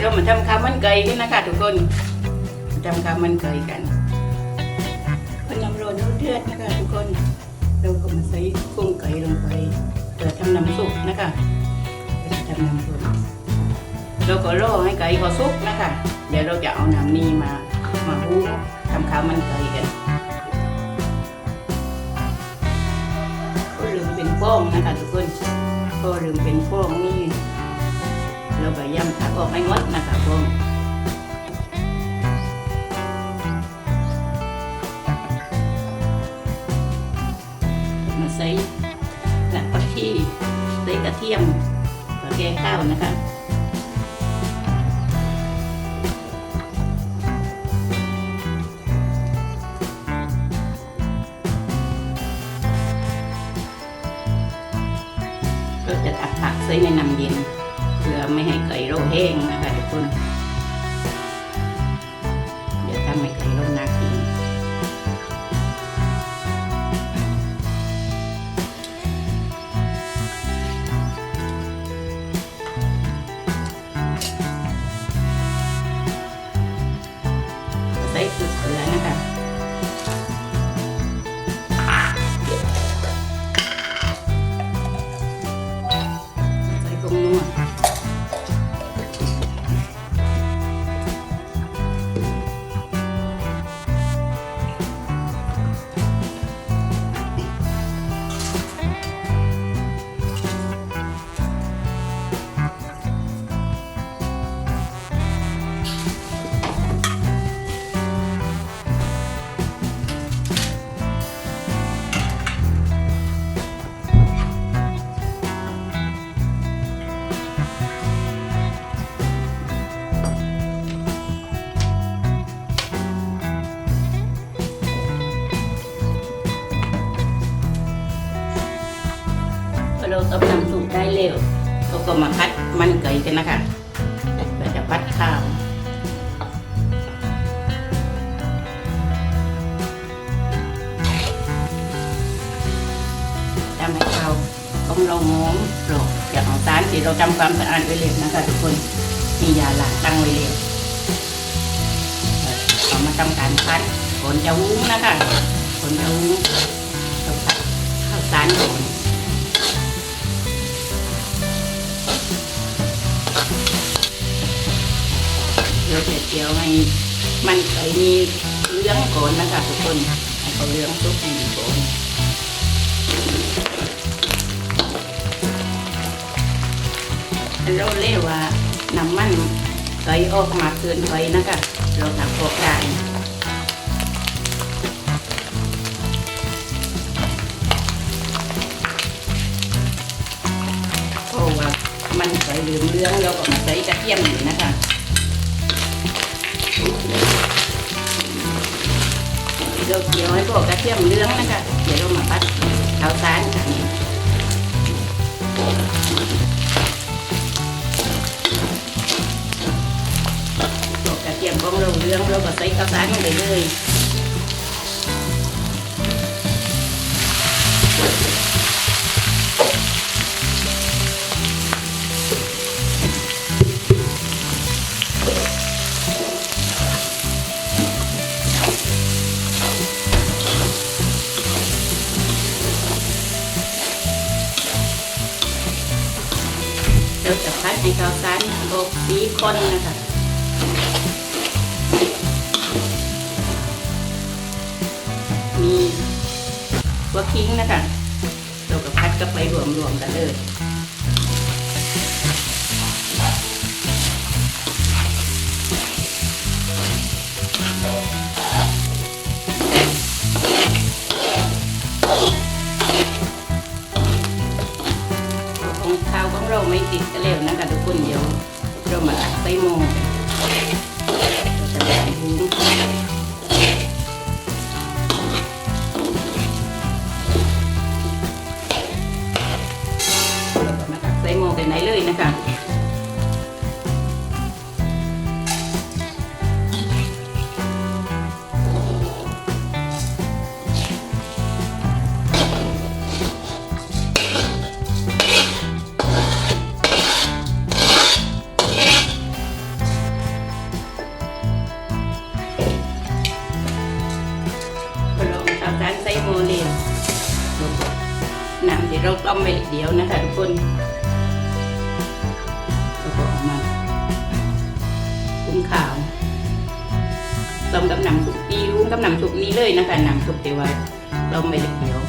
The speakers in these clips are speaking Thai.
เรามาทำข้าวมันไก่กันนะคะทุกคนมาทำข้าวมันไก่กันพน้ำร้อนเดือดนะคะทุกคนเราก็มาใส่กุ้งไก่ลงไปเพื่อทำน้ำซุปนะคะเพื่อทำน้ำซุปเราก็รอให้ไก่พอสุกนะคะ เดี๋ยวเราจะเอาน้ำนี้มามาหูทำข้าวมันไก่กันก็ลืมเป็นฟองนะคะทุกคนก็ลืมเป็นฟองนี่ เราก็ย่ำผักออกให้หมดนะคะพวกมาใส่หลักผักชีใส่กระเทียมกระแกงข้าวนะคะเราจะตักผักใส่ในน้ำเย็น ไม่ให้ไก่เราแห้งนะคะทุกคน เราต้มน้ำซุปได้เร็วเราก็มาพัดมันไก่กันนะคะเราจะพัดข้าว เราหอมปรดอย่างเอาสารที่เราทำความสะอาดไว้เลยนะคะทุกคนมียาหลักตั้งไว้เลยเรามาทำการพัดผลจะวุ้งนะคะผลจะวุ้งเราพัดข้าวสารก่อนเดี๋ยวเจียวให้มันไก่มีเลื้องก่อนนะคะทุกคนให้เขาเลื้องทุกทีก่อน เราเรียกว่าน้ำมันไก่ออกมาเกินไปนะคะเราทำออกได้เพราะว่ามันไก่เหลืองเลื้องเราก็มาใส่กระเทียมอยู่นะคะเราเกี่ยวให้พวกกระเทียมเลื้องนะคะเดี๋ยวเรามาพัดเอาสารกันพวกกระ ยมของเราเหลื้องเราก็ใส่ข้าวสารลงไปเลยเราจะพัดให้ข้าวสารออกสีข้นนะคะ ก็ทิ้งนะคะเราก็พัดก็ไปรวมๆกันเลย ที่รุ้งกับน้ำซุปนี้เลยนะคะน้ำซุปแต่ว่าต้มไปเดียว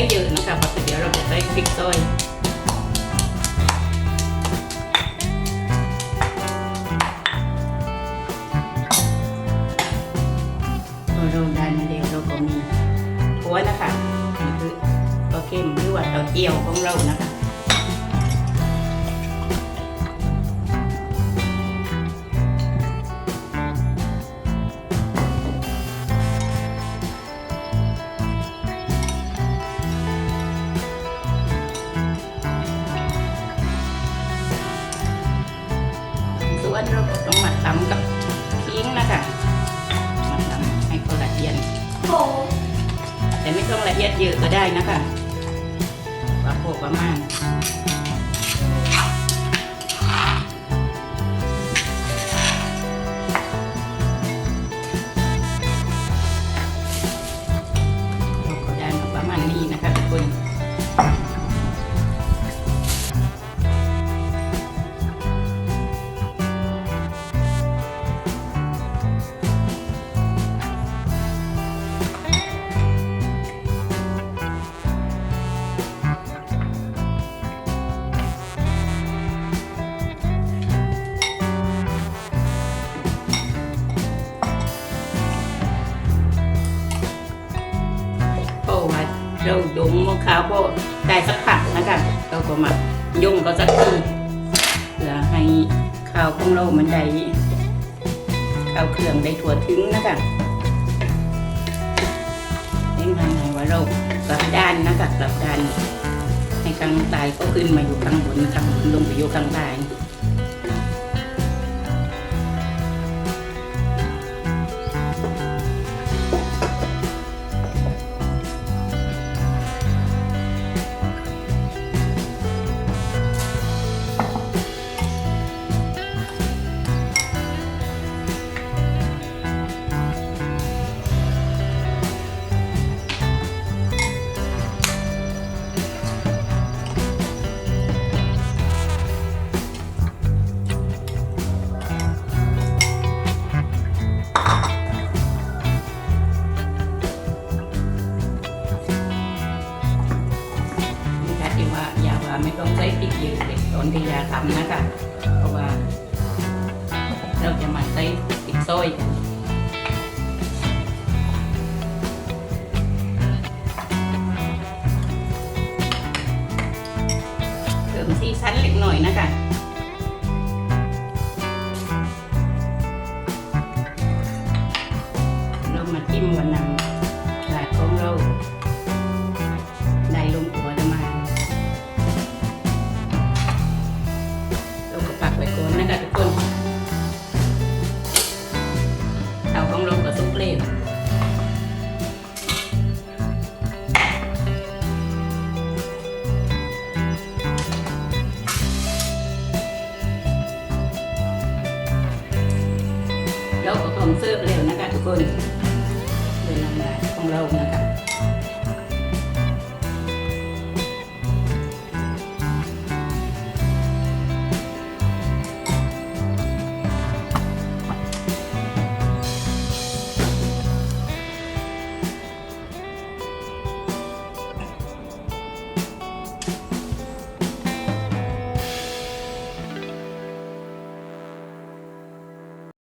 ได้เยอะนะคะเพราะเดี๋ยวเราจะใส่พริกซอยพอเราได้มาเดียวเราก็มีหัวนะคะนี่คือตัวเค็มหรือว่าตัวเจียวของเรานะคะ แต่ไม่ต้องละเอียดเยอะก็ได้นะคะว่าพอประมาณ เราดมมะขาวพอได้สักผักนะคะเราก็มายุ่งก็สักทีเพื่อให้ข้าวของเรามันได้ข้าวเครื่องได้ถั่วถึงนะคะเห็นทางไหนว่าเรากลับด้านนะคะกลับด้านให้ข้างใต้ก็ขึ้นมาอยู่ข้างบนข้างบนลงไปอยู่ข้างใต้่ะไม่ต้องใช้พริกเยอะเด็กตอนที่ยาทำนะคะเพราะว่า เราจะมาใช้พริกซอยเติมที่ชั้นเล็กหน่อยนะคะ